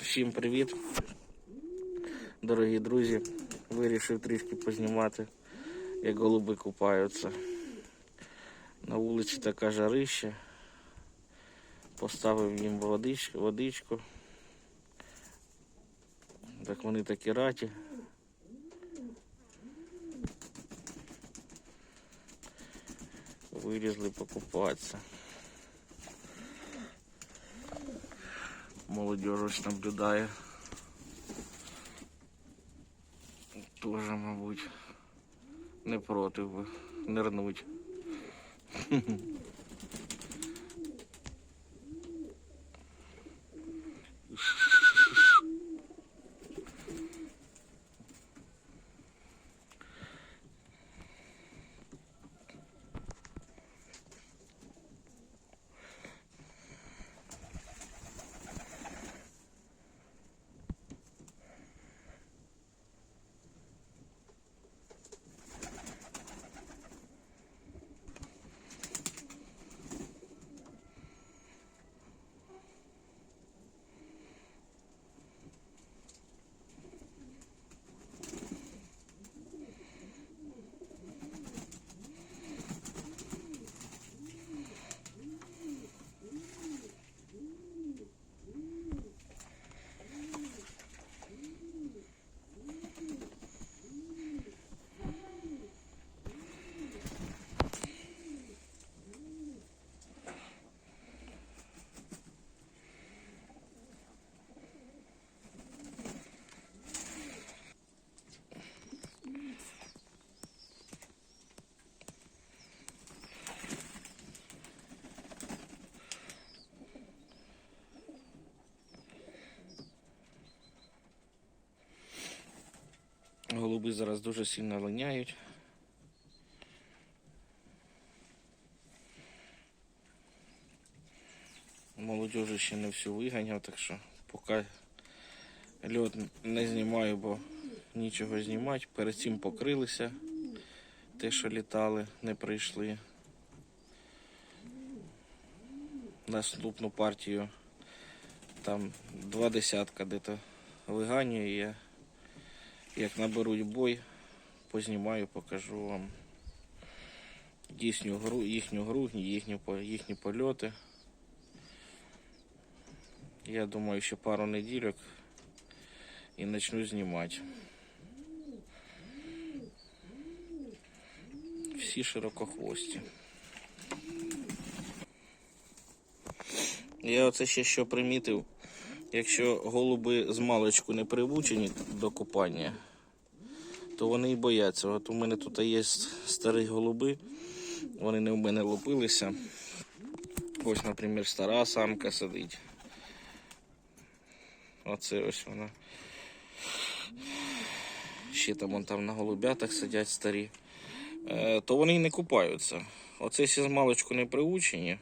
Всім привіт, дорогі друзі. Вирішив трішки познімати, як голуби купаються. На вулиці така жарища. Поставив їм водичку. Так вони такі раті. Вилізли покупатися. Молодежь наблюдає. Тоже, мабуть, не проти би нирнуть. Голуби зараз дуже сильно линяють. Молодежі ще не всю виганяв, так що поки льот не знімаю, бо нічого знімати. Перед цим покрилися. Те, що літали, не прийшли. Наступну партію там два десятка де-то виганюю. Як наберуть бой, познімаю, покажу вам їхню гру, їхню гру, їхні, їхні польоти. Я думаю, ще пару неділек і почну знімати. Всі широкохвості. Я оце ще що примітив. Якщо голуби з маличку не привучені до купання, то вони і бояться. От у мене тут є старі голуби, вони не в мене лупилися. Ось, наприклад, стара самка сидить. Оце ось вона. Ще там, вон там на голубятах сидять старі. Е, то вони й не купаються. Оце всі з маличку не приучені.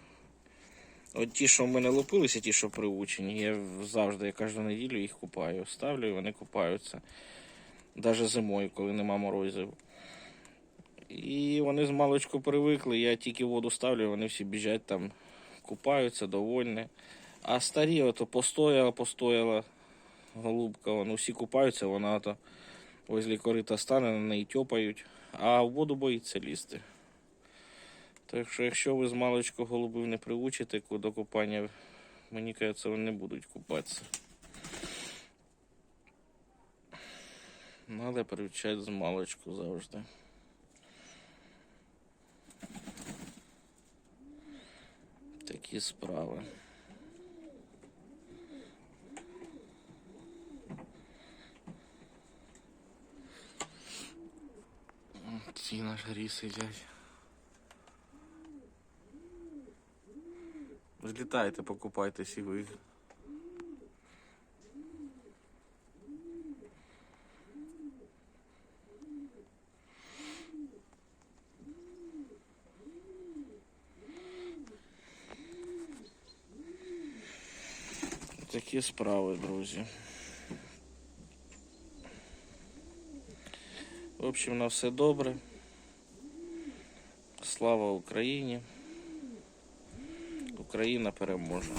От ті, що в мене лупилися, ті, що приучені, я завжди, я кожну неділю їх купаю. Ставлю і вони купаються. Навіть зимою, коли нема морозів. І вони з маличку привикли, я тільки воду ставлю, вони всі біжать там, купаються, довольні. А старі, ото постояла, постояла голубка, вони всі купаються, вона ото возле корита стане, на неї тьопають, а в воду боїться лізти. Так що, якщо ви з маличку голубів не приучите до купання, мені кажеться, вони не будуть купатися. Надо привчати з маличку завжди. Такі справи. Ці на жарі сидять. Злітайте, покупайтесь і ви. Такі справи, друзі. В общем, на все добре. Слава Україні. Україна переможе.